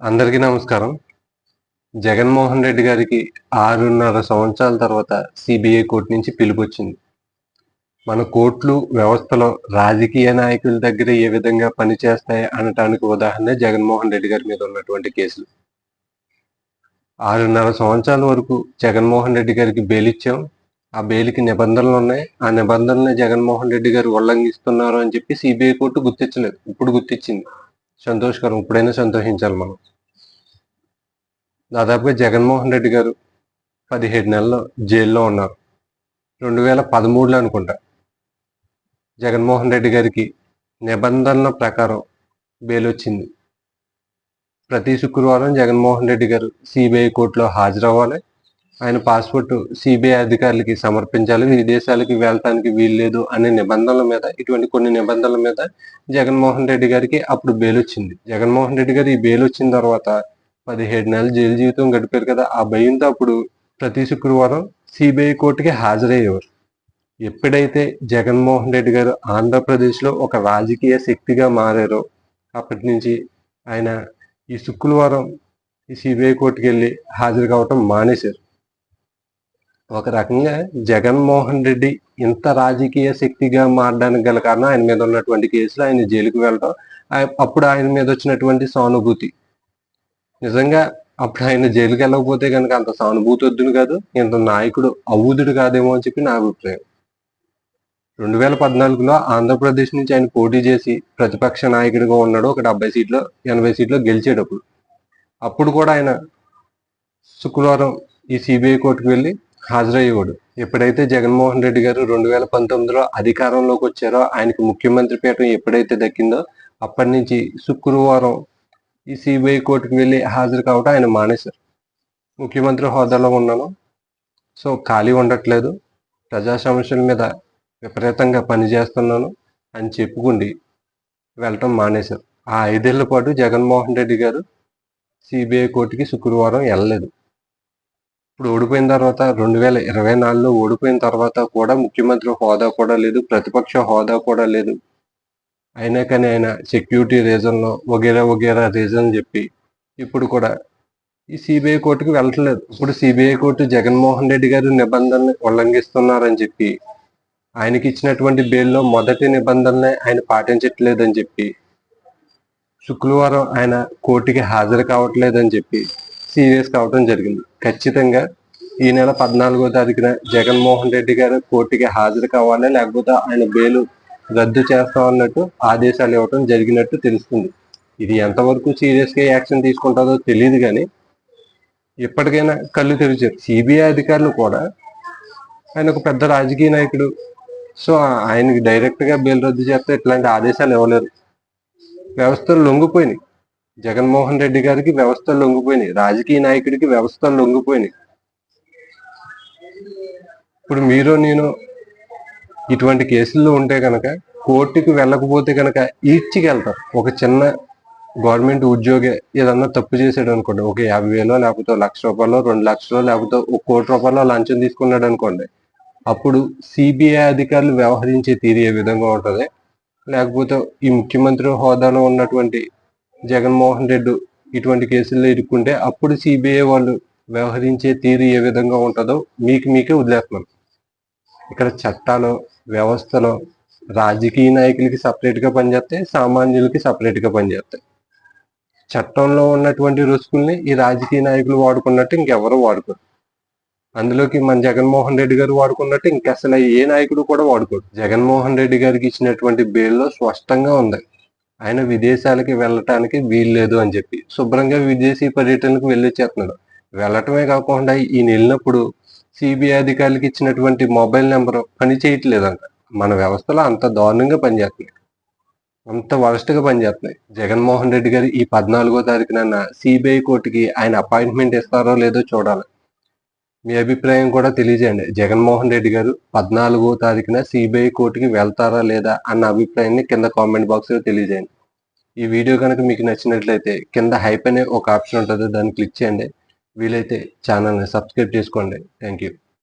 అందరికీ నమస్కారం. జగన్మోహన్ రెడ్డి గారికి ఆరున్నర సంవత్సరాల తర్వాత సిబిఐ కోర్టు నుంచి పిలుపు వచ్చింది మన కోర్టులు వ్యవస్థలో రాజకీయ నాయకుల దగ్గర ఏ విధంగా పనిచేస్తాయి అనటానికి ఉదాహరణ జగన్మోహన్ రెడ్డి గారి మీద ఉన్నటువంటి కేసులు. ఆరున్నర సంవత్సరాల వరకు జగన్మోహన్ రెడ్డి గారికి బెయిల్ ఇచ్చాం ఆ బెయిల్కి నిబంధనలు ఉన్నాయి. ఆ నిబంధనలు జగన్మోహన్ రెడ్డి గారు ఉల్లంఘిస్తున్నారు అని చెప్పి సిబిఐ కోర్టు గుర్తించలేదు. ఇప్పుడు గుర్తించింది. సంతోషకరం. ఇప్పుడైనా సంతోషించాలి మనం. దాదాపుగా జగన్మోహన్ రెడ్డి గారు పదిహేడు నెలలు జైల్లో ఉన్నారు. రెండు వేల పదమూడులో అనుకుంటా. జగన్మోహన్ రెడ్డి గారికి నిబంధనల ప్రకారం బెయిల్ వచ్చింది ప్రతి శుక్రవారం జగన్మోహన్ రెడ్డి గారు సిబిఐ కోర్టులో హాజరవ్వాలి. ఆయన పాస్పోర్ట్ సిబిఐ అధికారులకి సమర్పించాలి. విదేశాలకి వెళ్ళటానికి వీల్లేదు అనే నిబంధనల మీద ఇటువంటి కొన్ని నిబంధనల మీద జగన్మోహన్ రెడ్డి గారికి అప్పుడు బెయిల్ వచ్చింది జగన్మోహన్ రెడ్డి గారు ఈ బెయిల్ వచ్చిన తర్వాత పదిహేడు నెలలు జైలు జీవితం గడిపారు కదా ఆ భయంతో అప్పుడు ప్రతి శుక్రవారం సిబిఐ కోర్టుకి హాజరయ్యేవారు. ఎప్పుడైతే జగన్మోహన్ రెడ్డి గారు ఆంధ్రప్రదేశ్లో ఒక రాజకీయ శక్తిగా మారారో అప్పటి నుంచి ఆయన ఈ శుక్రవారం ఈ సిబిఐ కోర్టుకి వెళ్ళి హాజరు కావటం మానేశారు. ఒక రకంగా జగన్మోహన్ రెడ్డి ఇంత రాజకీయ శక్తిగా మారడానికి గల కారణం ఆయన మీద ఉన్నటువంటి కేసులు ఆయన జైలుకు వెళ్ళడం అప్పుడు ఆయన మీద వచ్చినటువంటి సానుభూతి. నిజంగా అప్పుడు ఆయన జైలుకి వెళ్ళకపోతే కనుక అంత సానుభూతి వద్దును కాదు ఇంత నాయకుడు అవుదుడు కాదేమో అని చెప్పి నా అభిప్రాయం. రెండు వేల పద్నాలుగులో ఆంధ్రప్రదేశ్ నుంచి ఆయన పోటీ చేసి ప్రతిపక్ష నాయకుడిగా ఉన్నాడు ఒక డెబ్బై సీట్లో ఎనభై సీట్లో గెలిచేటప్పుడు. అప్పుడు కూడా ఆయన శుక్రవారం ఈ సిబిఐ కోర్టుకు వెళ్ళి హాజరయ్యేవాడు. ఎప్పుడైతే జగన్మోహన్ రెడ్డి గారు రెండు వేల పంతొమ్మిదిలో అధికారంలోకి వచ్చారో ఆయనకు ముఖ్యమంత్రి పీఠం ఎప్పుడైతే దక్కిందో అప్పటి నుంచి శుక్రవారం ఈ సిబిఐ కోర్టుకు వెళ్ళి హాజరు కావటం ఆయన మానేశారు. ముఖ్యమంత్రి హోదాలో ఉన్నాను. సో ఖాళీ ఉండట్లేదు. ప్రజా సమస్యల మీద విపరీతంగా పనిచేస్తున్నాను అని చెప్పుకుండి వెళ్ళటం మానేశారు. ఆ ఐదేళ్ళ పాటు జగన్మోహన్ రెడ్డి గారు సిబిఐ కోర్టుకి శుక్రవారం వెళ్ళలేదు. ఇప్పుడు ఓడిపోయిన తర్వాత రెండు వేల ఇరవై నాలుగులో ఓడిపోయిన తర్వాత కూడా ముఖ్యమంత్రి హోదా కూడా లేదు ప్రతిపక్ష హోదా కూడా లేదు. అయినా కానీ ఆయన సెక్యూరిటీ రీజన్లో వగేరా వగేరా రీజన్ చెప్పి ఇప్పుడు కూడా ఈ సిబిఐ కోర్టుకు వెళ్ళట్లేదు. ఇప్పుడు సిబిఐ కోర్టు జగన్మోహన్ రెడ్డి గారు నిబంధనలు ఉల్లంఘిస్తున్నారని చెప్పి ఆయనకి ఇచ్చినటువంటి బెయిల్లో మొదటి నిబంధనలే ఆయన పాటించట్లేదని చెప్పి శుక్రవారం ఆయన కోర్టుకి హాజరు కావట్లేదని చెప్పి సీరియస్ కావడం జరిగింది. ఖచ్చితంగా ఈ నెల పద్నాలుగో తారీఖున జగన్మోహన్ రెడ్డి గారు కోర్టుకి హాజరు కావాలి లేకపోతే ఆయన బెయిల్ రద్దు చేస్తామన్నట్టు ఆదేశాలు ఇవ్వటం జరిగినట్టు తెలుస్తుంది. ఇది ఎంతవరకు సీరియస్గా యాక్షన్ తీసుకుంటుందో తెలియదు కానీ ఇప్పటికైనా కళ్ళు తెరిచారు. సిబిఐ అధికారులు కూడా ఆయన ఒక పెద్ద రాజకీయ నాయకుడు. సో ఆయనకి డైరెక్ట్గా బెయిల్ రద్దు చేస్తే ఇట్లాంటి ఆదేశాలు ఇవ్వలేరు. వ్యవస్థలు లొంగిపోయినాయి. జగన్మోహన్ రెడ్డి గారికి వ్యవస్థలు లొంగిపోయినాయి. రాజకీయ నాయకుడికి వ్యవస్థలు లొంగిపోయినాయి. ఇప్పుడు మీరు నేను ఇటువంటి కేసుల్లో ఉంటే కనుక కోర్టుకి వెళ్ళకపోతే కనుక ఈడ్చికెళ్తారు. ఒక చిన్న గవర్నమెంట్ ఉద్యోగి ఏదన్నా తప్పు చేశాడు అనుకోండి ఒక యాభై వేలో లేకపోతే లక్ష రూపాయలు రెండు లక్షలు లేకపోతే ఒక కోటి రూపాయలు లంచం తీసుకున్నాడు అనుకోండి అప్పుడు సిబిఐ అధికారులు వ్యవహరించే తీరు ఏ విధంగా ఉంటుంది? లేకపోతే ఈ ముఖ్యమంత్రి హోదాలో ఉన్నటువంటి జగన్మోహన్ రెడ్డి ఇటువంటి కేసుల్లో ఇరుక్కుంటే అప్పుడు సిబిఐ వాళ్ళు వ్యవహరించే తీరు ఏ విధంగా ఉంటుందో మీకు మీకే వదిలేస్తున్నాను ఇక్కడ చట్టాలు వ్యవస్థలో రాజకీయ నాయకులకి సపరేట్గా పనిచేస్తాయి సామాన్యులకి సపరేట్గా పనిచేస్తాయి. చట్టంలో ఉన్నటువంటి రుసుకుల్ని ఈ రాజకీయ నాయకులు వాడుకున్నట్టు ఇంకెవరు వాడుకోరు. అందులోకి మన జగన్మోహన్ రెడ్డి గారు వాడుకున్నట్టు ఇంక అసలు ఏ నాయకుడు కూడా వాడుకోరు జగన్మోహన్ రెడ్డి గారికి ఇచ్చినటువంటి బెయిల్లో స్పష్టంగా ఉంది. ఆయన విదేశాలకి వెళ్ళటానికి వీల్లేదు అని చెప్పి శుభ్రంగా విదేశీ పర్యటనకు వెళ్ళొచ్చేస్తున్నాడు. వెళ్ళటమే కాకుండా ఈయన వెళ్ళినప్పుడు సిబిఐ అధికారులకు ఇచ్చినటువంటి మొబైల్ నెంబర్ పని చేయట్లేదంట. మన వ్యవస్థలో అంత దారుణంగా పనిచేస్తున్నాయి. అంత వరస్ట్గా పనిచేస్తున్నాయి. జగన్మోహన్ రెడ్డి గారు ఈ పద్నాలుగో తారీఖున సిబిఐ కోర్టుకి ఆయన అపాయింట్మెంట్ ఇస్తారో లేదో చూడాలి. మీ అభిప్రాయం కూడా తెలియజేయండి. జగన్మోహన్ రెడ్డి గారు పద్నాలుగో తారీఖున సిబిఐ కోర్టుకి వెళ్తారా లేదా అన్న అభిప్రాయాన్ని కింద కామెంట్ బాక్స్లో తెలియజేయండి. ఈ వీడియో కనుక మీకు నచ్చినట్లయితే కింద హైప్ అనే ఒక ఆప్షన్ ఉంటుంది దాన్ని క్లిక్ చేయండి. వీలైతే ఛానల్ని సబ్స్క్రైబ్ చేసుకోండి. Thank you